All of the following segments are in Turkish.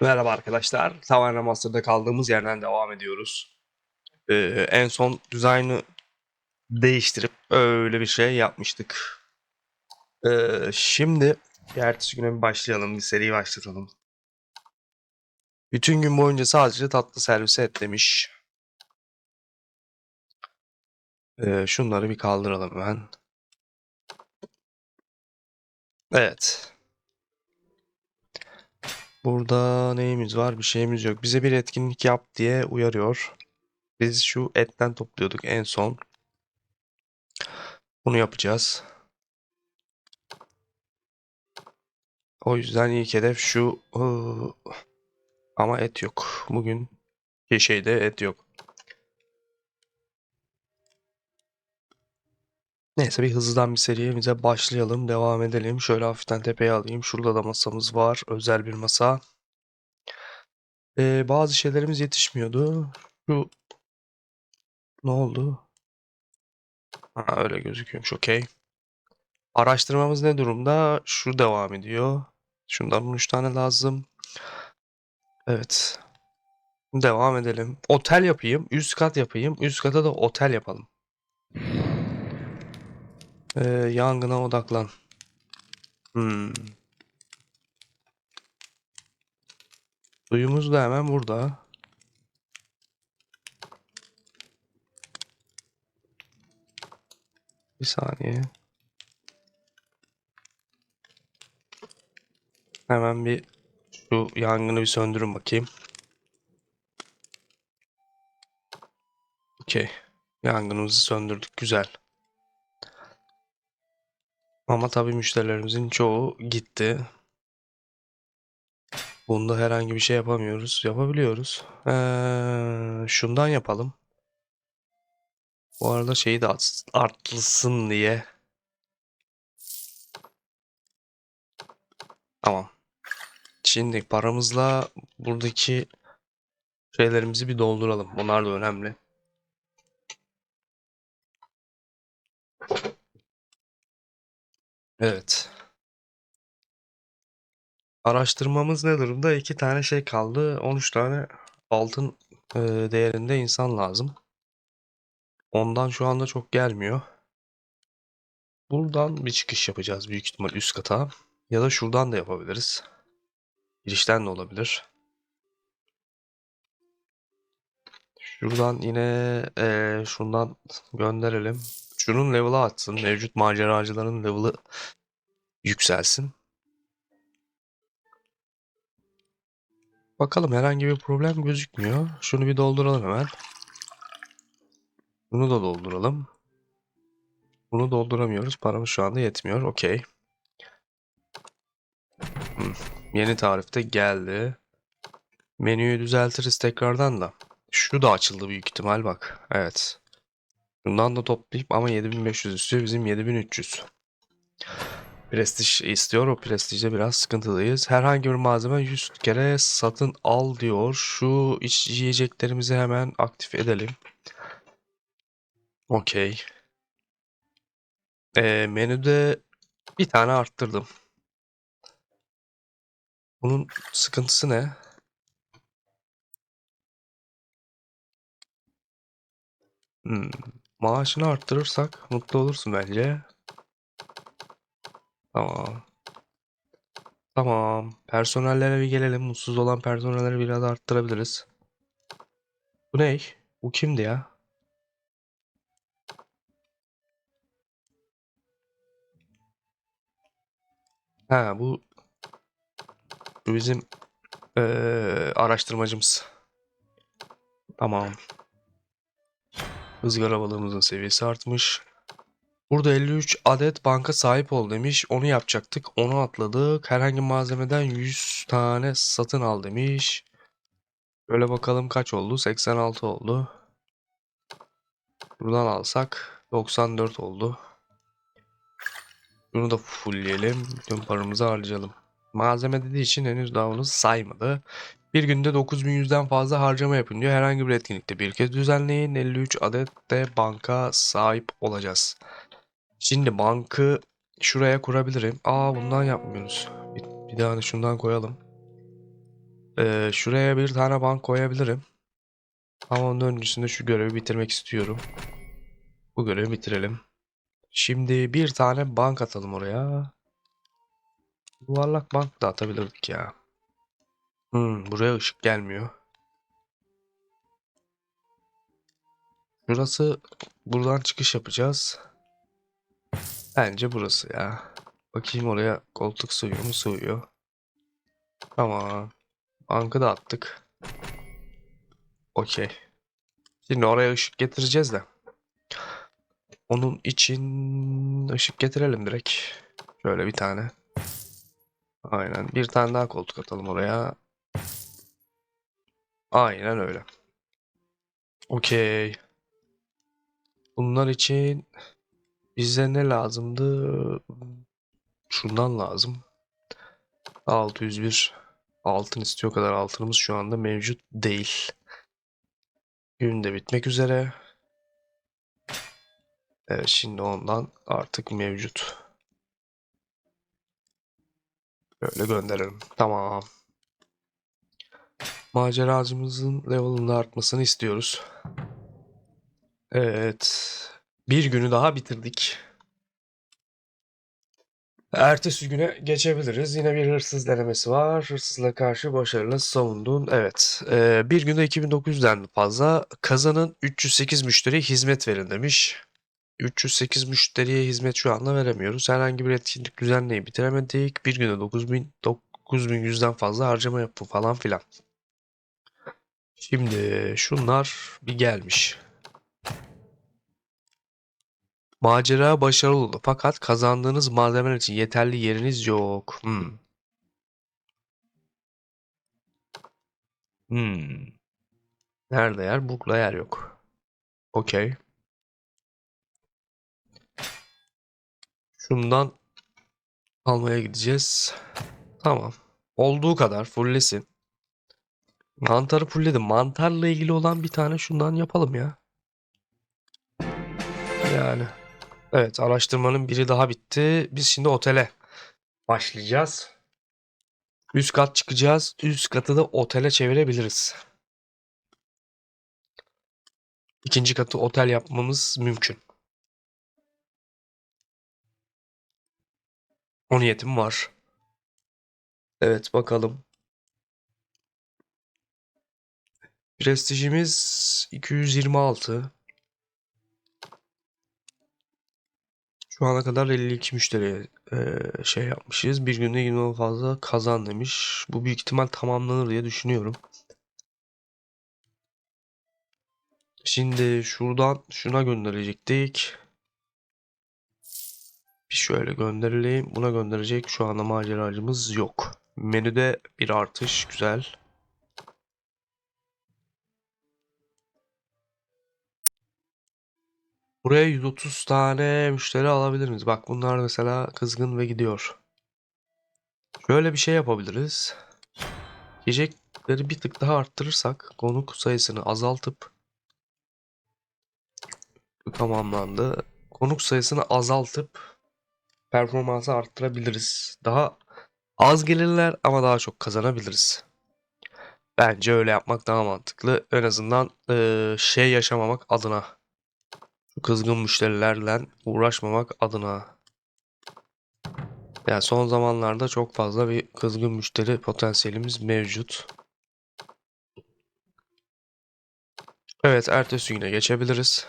Merhaba arkadaşlar. Taverna Master'da kaldığımız yerden devam ediyoruz. Ee, en son dizaynı değiştirip öyle bir şey yapmıştık. Ee, şimdi ertesi güne bir başlayalım. Bir seri başlatalım. Bütün gün boyunca sadece tatlı servise et demiş. Ee, şunları bir kaldıralım hemen. Evet. Burada neyimiz var? Bir şeyimiz yok. Bize bir etkinlik yap diye uyarıyor. Biz şu etten topluyorduk en son. Bunu yapacağız. O yüzden ilk hedef şu. Iı, Ama et yok. Bugün şeyde et yok. Neyse bir hızlıdan bir serimize başlayalım. Devam edelim. Şöyle hafiften tepeye alayım. Şurada da masamız var. Özel bir masa. Ee, bazı şeylerimiz yetişmiyordu. Şu ne oldu? Ha, öyle gözüküyormuş. Okey. Araştırmamız ne durumda? Şu devam ediyor. Şundan 3 tane lazım. Evet. Devam edelim. Otel yapayım. Üst kat yapayım. Üst kata da otel yapalım. Ee, yangına odaklan. Hmm. Suyumuz da hemen burada. Bir saniye. Hemen bir şu yangını bir söndürün bakayım. Okey. Yangınımızı söndürdük. Güzel. Ama tabii müşterilerimizin çoğu gitti. Bunda herhangi bir şey yapamıyoruz. Yapabiliyoruz. Ee, şundan yapalım. Bu arada şeyi de art- artlısın diye. Tamam. Şimdi paramızla buradaki şeylerimizi bir dolduralım. Bunlar da önemli. Evet. Araştırmamız ne durumda? İki tane şey kaldı. 13 tane altın e, değerinde insan lazım. Ondan şu anda çok gelmiyor. Buradan bir çıkış yapacağız büyük ihtimal üst kata. Ya da şuradan da yapabiliriz. Girişten de olabilir. Şuradan yine eee, şundan gönderelim. Şunun level'ı artsın. Mevcut maceracıların level'ı yükselsin. Bakalım herhangi bir problem gözükmüyor. Şunu bir dolduralım hemen. Bunu da dolduralım. Bunu dolduramıyoruz. Paramız şu anda yetmiyor. Okey. Hmm, Yeni tarifte geldi. Menüyü düzeltiriz tekrardan da. Şu da açıldı büyük ihtimal bak. Evet. Bundan da toplayıp ama 7500 istiyor. Bizim 7300. Prestij istiyor. O prestijde biraz sıkıntılıyız. Herhangi bir malzeme 100 kere satın al diyor. Şu iç yiyeceklerimizi hemen aktif edelim. Okey. Ee, menüde bir tane arttırdım. Bunun sıkıntısı ne? Hmm, Maaşını arttırırsak mutlu olursun bence. Tamam. Tamam. Personellere bir gelelim. Mutsuz olan personelleri biraz arttırabiliriz. Bu ne? Bu kimdi ya? Ha bu bizim eee, araştırmacımız. Tamam. Izgara balığımızın seviyesi artmış. Burada 53 adet banka sahip ol demiş. Onu yapacaktık. Onu atladık. Herhangi malzemeden 100 tane satın al demiş. Böyle bakalım kaç oldu? 86 oldu. Buradan alsak 94 oldu. Bunu da fullleyelim. Bütün paramızı harcayalım. Malzeme dediği için henüz daha onu saymadı. Bir günde 9100'den fazla harcama yapın diyor. Herhangi bir etkinlikte bir kez düzenleyin. 53 adet de banka sahip olacağız. Şimdi bankı şuraya kurabilirim. Aa bundan yapmıyoruz. Bir, bir tane şundan koyalım. Ee, şuraya bir tane bank koyabilirim. Ama onun öncesinde şu görevi bitirmek istiyorum. Bu görevi bitirelim. Şimdi bir tane bank atalım oraya. Yuvarlak bank da atabilirdik ya. Hmm, buraya ışık gelmiyor. Burası buradan çıkış yapacağız. Bence burası ya. Bakayım oraya koltuk sığıyor mu? Sığıyor. Tamam. Bankı da attık. Okey. Şimdi oraya ışık getireceğiz de. Onun için ışık getirelim direkt. Şöyle bir tane. Aynen. Bir tane daha koltuk atalım oraya. Aynen öyle. Okey. Bunlar için bize ne lazımdı? Şundan lazım. 601 altın istiyor kadar altınımız şu anda mevcut değil. Gün de bitmek üzere. Evet şimdi ondan artık mevcut. Böyle gönderelim. Tamam. Maceracımızın level'ının artmasını istiyoruz. Evet. Bir günü daha bitirdik. Ertesi güne geçebiliriz. Yine bir hırsız denemesi var. Hırsızla karşı başarılı savundun. Evet. Ee, bir günde 2900'den fazla. Kazanın 308 müşteriye hizmet verin demiş. 308 müşteriye hizmet şu anda veremiyoruz. Herhangi bir etkinlik düzenleyip bitiremedik. Bir günde 9000 9100'den fazla harcama yapın falan filan. Şimdi şunlar bir gelmiş. Macera başarılı oldu fakat kazandığınız malzemeler için yeterli yeriniz yok. Hmm. Hmm. Nerede yer? Bukla yer yok. Okey. Şundan almaya gideceğiz. Tamam. Olduğu kadar fulllesin. Mantarı fullledim. Mantarla ilgili olan bir tane şundan yapalım ya. Yani. Evet araştırmanın biri daha bitti. Biz şimdi otele başlayacağız. Üst kat çıkacağız. Üst katı da otele çevirebiliriz. İkinci katı otel yapmamız mümkün. O niyetim var. Evet bakalım. Prestijimiz 226. Şu ana kadar 52 müşteriye eee, şey yapmışız. Bir günde 20 fazla kazan demiş. Bu büyük ihtimal tamamlanır diye düşünüyorum. Şimdi şuradan şuna gönderecektik. Bir şöyle gönderelim. Buna gönderecek şu anda maceracımız yok. Menüde bir artış. Güzel. Buraya 130 tane müşteri alabilir miyiz? Bak bunlar mesela kızgın ve gidiyor. Şöyle bir şey yapabiliriz. Yiyecekleri bir tık daha arttırırsak konuk sayısını azaltıp tamamlandı. Konuk sayısını azaltıp performansı arttırabiliriz. Daha az gelirler ama daha çok kazanabiliriz. Bence öyle yapmak daha mantıklı. En azından şey yaşamamak adına. Kızgın müşterilerle uğraşmamak adına. Yani son zamanlarda çok fazla bir kızgın müşteri potansiyelimiz mevcut. Evet, ertesi güne geçebiliriz.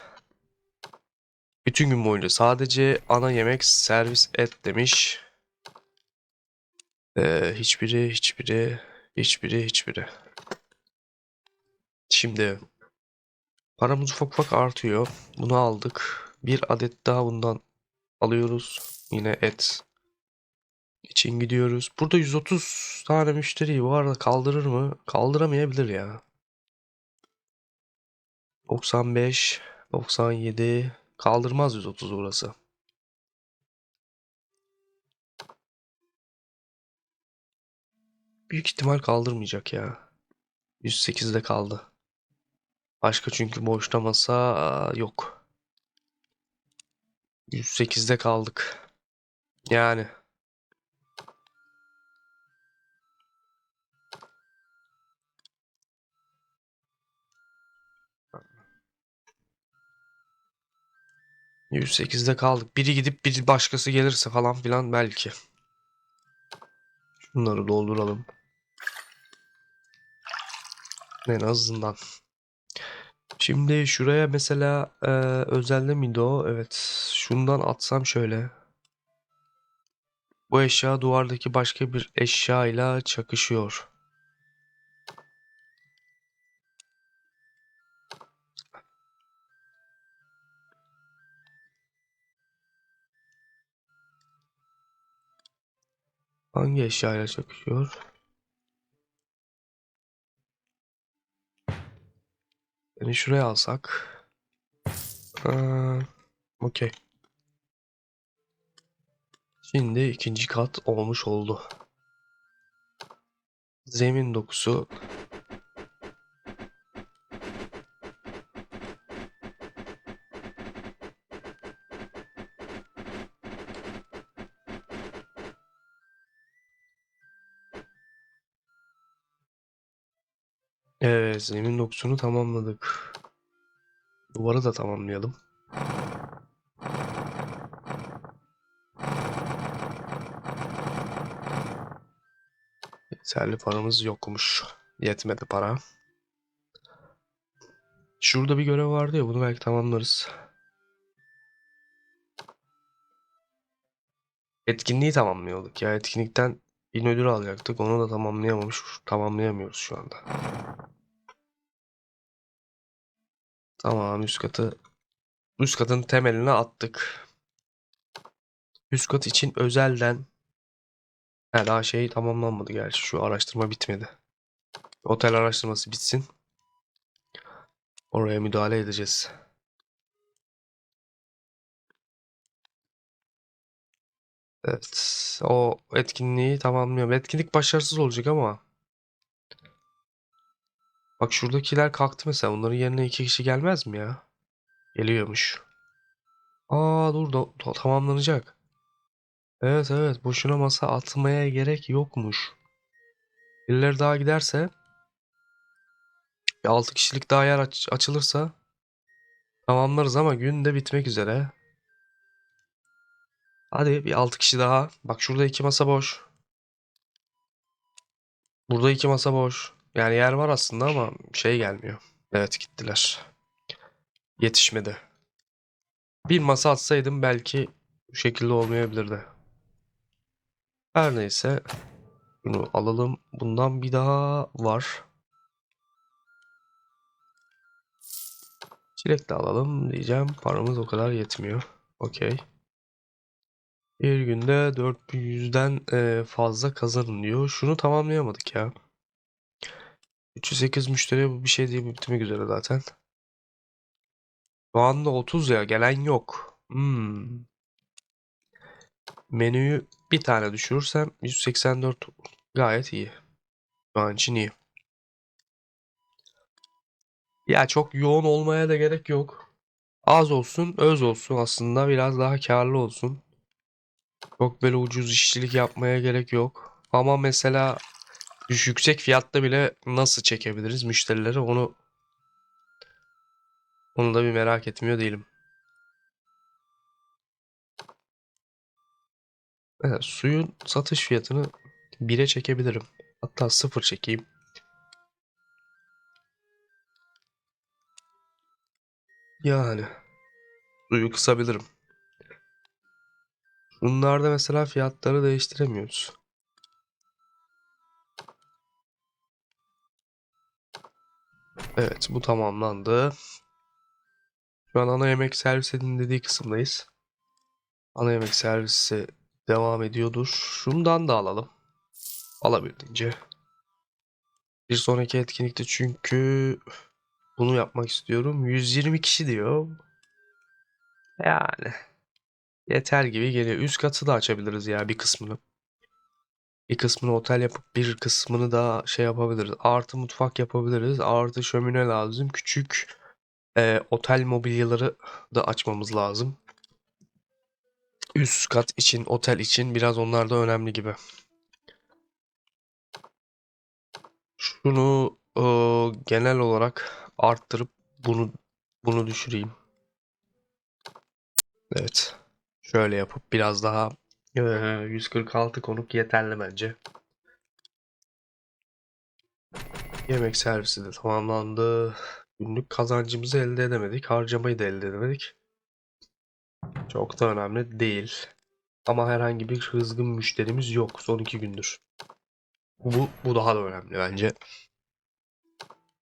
Bütün gün boyunca sadece ana yemek servis et demiş. Ee, hiçbiri, hiçbiri, hiçbiri, hiçbiri. Şimdi paramız ufak ufak artıyor. Bunu aldık. Bir adet daha bundan alıyoruz. Yine et için gidiyoruz. Burada 130 tane müşteriyi bu arada kaldırır mı? Kaldıramayabilir ya. 95, 97 kaldırmaz 130 burası. Büyük ihtimal kaldırmayacak ya. 108'de kaldı. Başka çünkü boşta masa yok. 108'de kaldık. Yani. %8'de kaldık. Biri gidip bir başkası gelirse falan filan belki. Bunları dolduralım. En azından. Şimdi şuraya mesela e, özelde miydi o? Evet. Şundan atsam şöyle. Bu eşya duvardaki başka bir eşya ile çakışıyor. Hangi eşya ile çakışıyor? Yani şuraya alsak. Aa, okey. Şimdi ikinci kat olmuş oldu. Zemin dokusu. Evet, zemin dokusunu tamamladık. Duvarı da tamamlayalım. Yeterli paramız yokmuş. Yetmedi para. Şurada bir görev vardı ya bunu belki tamamlarız. Etkinliği tamamlıyorduk ya. Etkinlikten bin ödül alacaktık. Onu da tamamlayamamış. Tamamlayamıyoruz şu anda. Tamam üst katı üst katın temeline attık. Üst kat için özelden He, daha şey tamamlanmadı gerçi. Şu araştırma bitmedi. Otel araştırması bitsin. Oraya müdahale edeceğiz. Evet. O etkinliği tamamlıyorum. Etkinlik başarısız olacak ama. Bak şuradakiler kalktı mesela. Onların yerine iki kişi gelmez mi ya? Geliyormuş. Aa dur da tamamlanacak. Evet evet. Boşuna masa atmaya gerek yokmuş. Birileri daha giderse bir 6 kişilik daha yer aç- açılırsa tamamlarız ama gün de bitmek üzere. Hadi bir 6 kişi daha. Bak şurada iki masa boş. Burada iki masa boş. Yani yer var aslında ama şey gelmiyor. Evet gittiler. Yetişmedi. Bir masa atsaydım belki bu şekilde olmayabilirdi. Her neyse. Bunu alalım. Bundan bir daha var. Çilek de alalım diyeceğim. Paramız o kadar yetmiyor. Okey. Bir günde 4100'den eee, fazla kazanın diyor. Şunu tamamlayamadık ya. 308 müşteriye bu bir şey değil bitmek üzere zaten. Şu anda 30 ya gelen yok. Hmm. Menüyü bir tane düşürürsem 184 gayet iyi. Şu an için iyi. Ya çok yoğun olmaya da gerek yok. Az olsun, öz olsun aslında biraz daha karlı olsun. Çok böyle ucuz işçilik yapmaya gerek yok. Ama mesela yüksek fiyatta bile nasıl çekebiliriz müşterileri onu onu da bir merak etmiyor değilim. Mesela suyun satış fiyatını 1'e çekebilirim. Hatta 0 çekeyim. Yani suyu kısabilirim. Bunlarda mesela fiyatları değiştiremiyoruz. Evet bu tamamlandı. Şu an ana yemek servisinin dediği kısımdayız. Ana yemek servisi devam ediyordur. Şundan da alalım. Alabildiğince. Bir sonraki etkinlikte çünkü bunu yapmak istiyorum. 120 kişi diyor. Yani yeter gibi geliyor. Üst katı da açabiliriz ya bir kısmını. Bir kısmını otel yapıp bir kısmını da şey yapabiliriz. Artı mutfak yapabiliriz. Artı şömine lazım. Küçük e, otel mobilyaları da açmamız lazım. Üst kat için, otel için biraz onlar da önemli gibi. Şunu e, genel olarak arttırıp bunu bunu düşüreyim. Evet. Şöyle yapıp biraz daha 146 konuk yeterli bence. Yemek servisi de tamamlandı. Günlük kazancımızı elde edemedik. Harcamayı da elde edemedik. Çok da önemli değil. Ama herhangi bir kızgın müşterimiz yok son iki gündür. Bu, bu daha da önemli bence.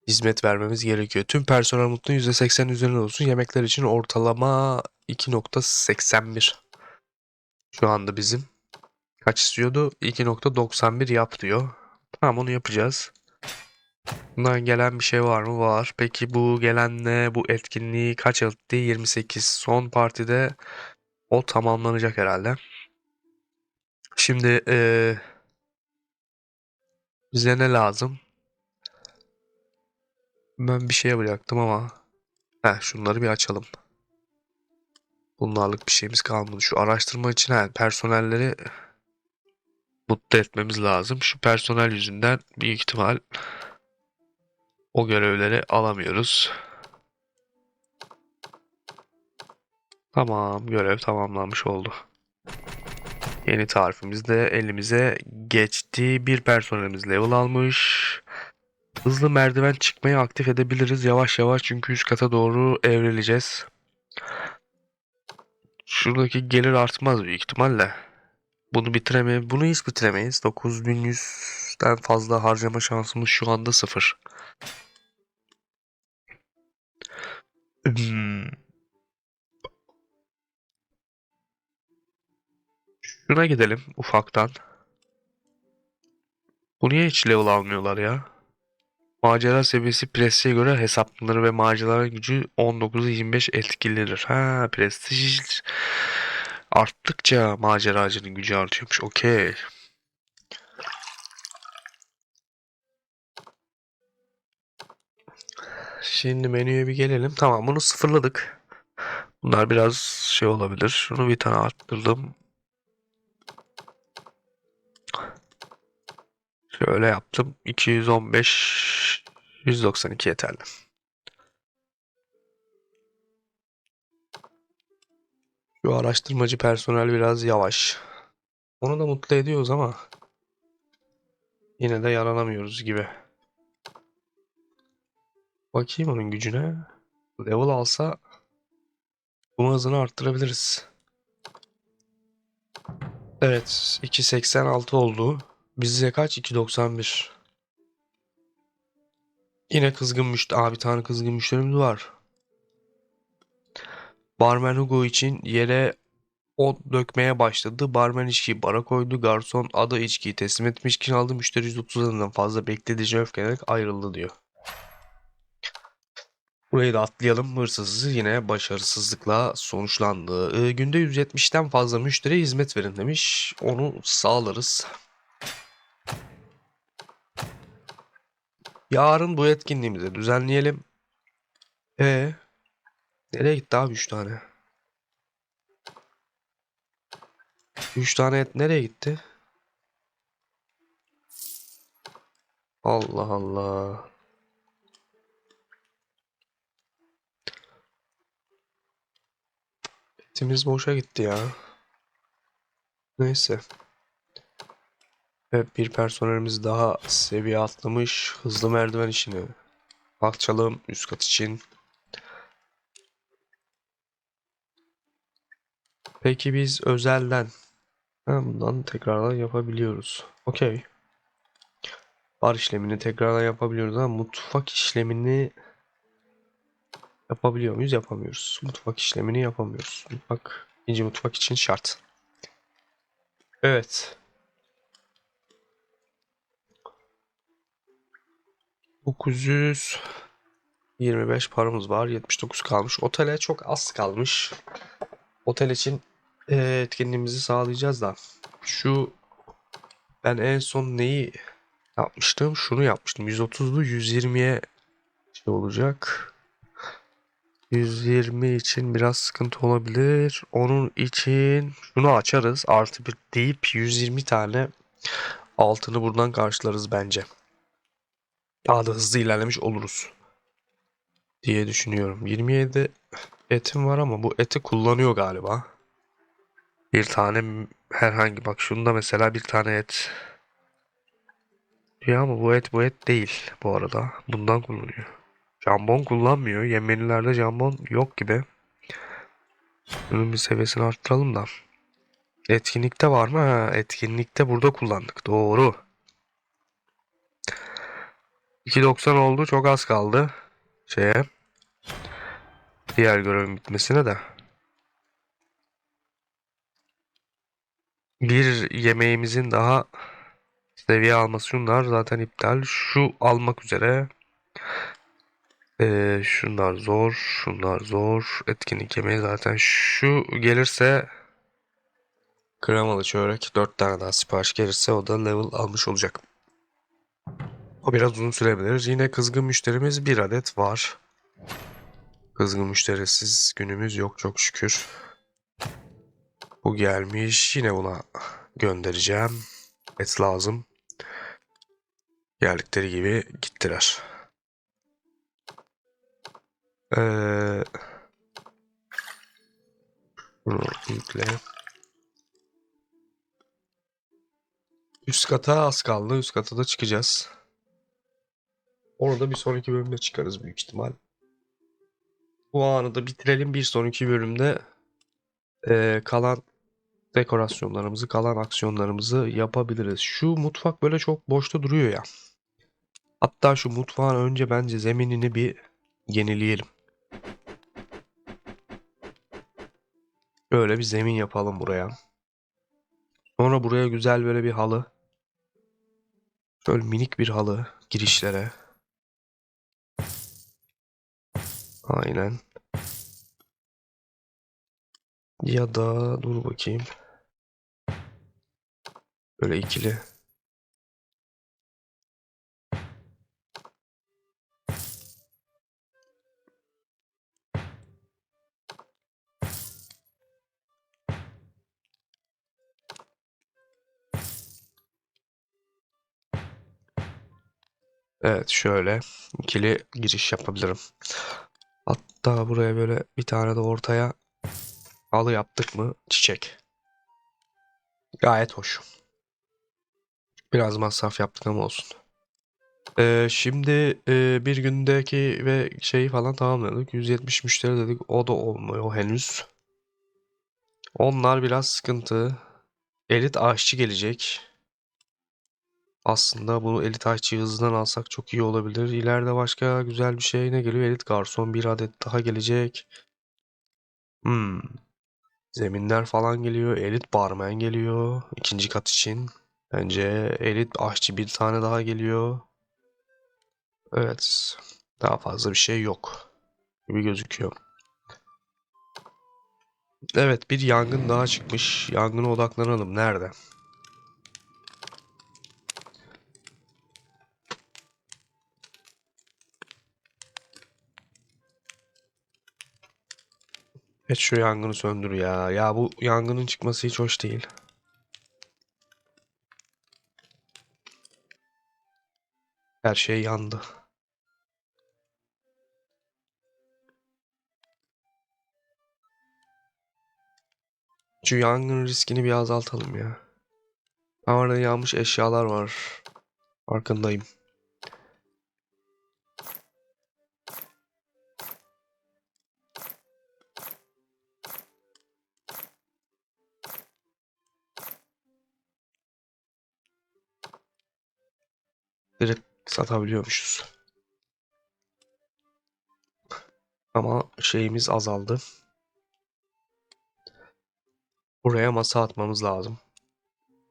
Hizmet vermemiz gerekiyor. Tüm personel mutlu %80 üzerinde olsun. Yemekler için ortalama 2.81. Şu anda bizim. Kaç istiyordu? 2.91 yap diyor. Tamam onu yapacağız. Bundan gelen bir şey var mı? Var. Peki bu gelenle bu etkinliği kaç etti? 28. Son partide o tamamlanacak herhalde. Şimdi eee, bize ne lazım? Ben bir şey yapacaktım ama. Heh, şunları bir açalım. Bunlarlık bir şeyimiz kalmadı. Şu araştırma için he, personelleri mutlu etmemiz lazım. Şu personel yüzünden büyük ihtimal o görevleri alamıyoruz. Tamam, görev tamamlanmış oldu. Yeni tarifimiz de elimize geçti. Bir personelimiz level almış. Hızlı merdiven çıkmayı aktif edebiliriz yavaş yavaş çünkü üst kata doğru evrileceğiz. Şuradaki gelir artmaz büyük ihtimalle. Bunu bitiremeyiz. Bunu hiç bitiremeyiz. 9100'den fazla harcama şansımız şu anda sıfır. Hmm. Şuna gidelim ufaktan. Bu niye hiç level almıyorlar ya? Macera seviyesi prestije göre hesaplanır ve maceraların gücü 19'a 25 etkilidir. Ha, prestij arttıkça maceracının gücü artıyormuş. Okey. Şimdi menüye bir gelelim. Tamam bunu sıfırladık. Bunlar biraz şey olabilir. Şunu bir tane arttırdım. Şöyle yaptım. 215 192 yeterli. Şu araştırmacı personel biraz yavaş. Onu da mutlu ediyoruz ama yine de yaranamıyoruz gibi. Bakayım onun gücüne. Level alsa bu hızını arttırabiliriz. Evet 2.86 oldu. Bizde kaç? 2.91. Yine kızgın müşteri. Aa bir tane kızgın müşterimiz var. Barmen Hugo için yere o dökmeye başladı. Barmen içkiyi bara koydu. Garson ada içkiyi teslim etmiş. Kim aldı? Müşteri 130 adımdan fazla beklediğince öfkelenerek ayrıldı diyor. Burayı da atlayalım. Hırsızı yine başarısızlıkla sonuçlandı. Ee, günde 170'ten fazla müşteriye hizmet verin demiş. Onu sağlarız. Yarın bu etkinliğimizi düzenleyelim. E nereye gitti abi 3 tane? 3 tane et nereye gitti? Allah Allah. Etimiz boşa gitti ya. Neyse. Evet bir personelimiz daha seviye atlamış. Hızlı merdiven işini açalım üst kat için. Peki biz özelden bundan tekrardan yapabiliyoruz. Okey. Bar işlemini tekrardan yapabiliyoruz ama mutfak işlemini yapabiliyor muyuz? Yapamıyoruz. Mutfak işlemini yapamıyoruz. Mutfak, ikinci mutfak için şart. Evet. 925 paramız var. 79 kalmış. Otele çok az kalmış. Otel için eee, etkinliğimizi sağlayacağız da. Şu ben en son neyi yapmıştım? Şunu yapmıştım. 130'lu 120'ye şey olacak. 120 için biraz sıkıntı olabilir. Onun için şunu açarız. Artı bir deyip 120 tane altını buradan karşılarız bence daha da hızlı ilerlemiş oluruz diye düşünüyorum. 27 e, etim var ama bu eti kullanıyor galiba. Bir tane herhangi bak şunda mesela bir tane et. Ya ama bu et bu et değil bu arada. Bundan kullanıyor. Jambon kullanmıyor. Yem menülerde jambon yok gibi. Bunun bir seviyesini arttıralım da. Etkinlikte var mı? Ha, etkinlikte burada kullandık. Doğru. 2.90 oldu. Çok az kaldı. Şeye. Diğer görevin bitmesine de. Bir yemeğimizin daha seviye alması şunlar zaten iptal. Şu almak üzere. Ee, şunlar zor. Şunlar zor. Etkinlik yemeği zaten. Şu gelirse kremalı çörek 4 tane daha sipariş gelirse o da level almış olacak. O biraz uzun sürebilir. Yine kızgın müşterimiz bir adet var. Kızgın müşterisiz günümüz yok çok şükür. Bu gelmiş. Yine buna göndereceğim. Et lazım. Geldikleri gibi gittiler. Ee, bunu yükle. Üst kata az kaldı. Üst kata da çıkacağız. Orada bir sonraki bölümde çıkarız büyük ihtimal. Bu anı da bitirelim. Bir sonraki bölümde eee, kalan dekorasyonlarımızı, kalan aksiyonlarımızı yapabiliriz. Şu mutfak böyle çok boşta duruyor ya. Hatta şu mutfağın önce bence zeminini bir yenileyelim. Böyle bir zemin yapalım buraya. Sonra buraya güzel böyle bir halı. Şöyle minik bir halı girişlere. Aynen. Ya da dur bakayım. Böyle ikili. Evet şöyle ikili giriş yapabilirim. Hatta buraya böyle bir tane de ortaya halı yaptık mı çiçek. Gayet hoş. Biraz masraf yaptık ama olsun. Ee, şimdi e, bir gündeki ve şeyi falan tamamladık. 170 müşteri dedik. O da olmuyor henüz. Onlar biraz sıkıntı. Elit aşçı gelecek. Aslında bunu elit aşçıyı hızlıdan alsak çok iyi olabilir. İleride başka güzel bir şey ne geliyor? Elit garson bir adet daha gelecek. Hmm. Zeminler falan geliyor. Elit barmen geliyor. ikinci kat için. Bence elit aşçı bir tane daha geliyor. Evet. Daha fazla bir şey yok. Gibi gözüküyor. Evet bir yangın daha çıkmış. Yangına odaklanalım. Nerede? Evet şu yangını söndür ya. Ya bu yangının çıkması hiç hoş değil. Her şey yandı. Şu yangın riskini bir azaltalım ya. Orada yanmış eşyalar var. Farkındayım. Direkt satabiliyormuşuz. Ama şeyimiz azaldı. Buraya masa atmamız lazım.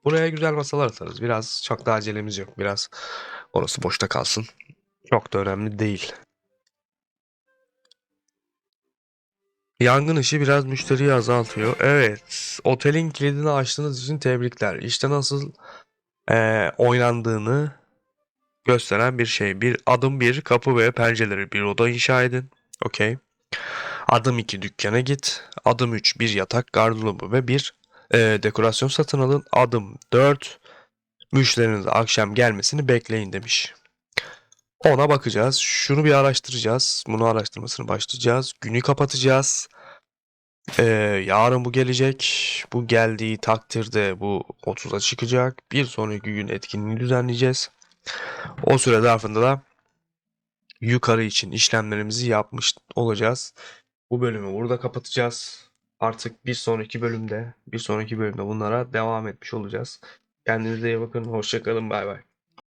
Buraya güzel masalar atarız. Biraz çok da acelemiz yok. Biraz orası boşta kalsın. Çok da önemli değil. Yangın işi biraz müşteriyi azaltıyor. Evet. Otelin kilidini açtığınız için tebrikler. İşte nasıl eee, oynandığını gösteren bir şey. Bir adım bir kapı ve pencereleri bir oda inşa edin. Okey. Adım 2 dükkana git. Adım 3 bir yatak, gardırobu ve bir e, dekorasyon satın alın. Adım 4 müşterinin akşam gelmesini bekleyin demiş. Ona bakacağız. Şunu bir araştıracağız. Bunu araştırmasını başlayacağız. Günü kapatacağız. Ee, yarın bu gelecek. Bu geldiği takdirde bu 30'a çıkacak. Bir sonraki gün etkinliği düzenleyeceğiz. O süre zarfında da yukarı için işlemlerimizi yapmış olacağız. Bu bölümü burada kapatacağız. Artık bir sonraki bölümde, bir sonraki bölümde bunlara devam etmiş olacağız. Kendinize iyi bakın. Hoşça kalın. Bay bay.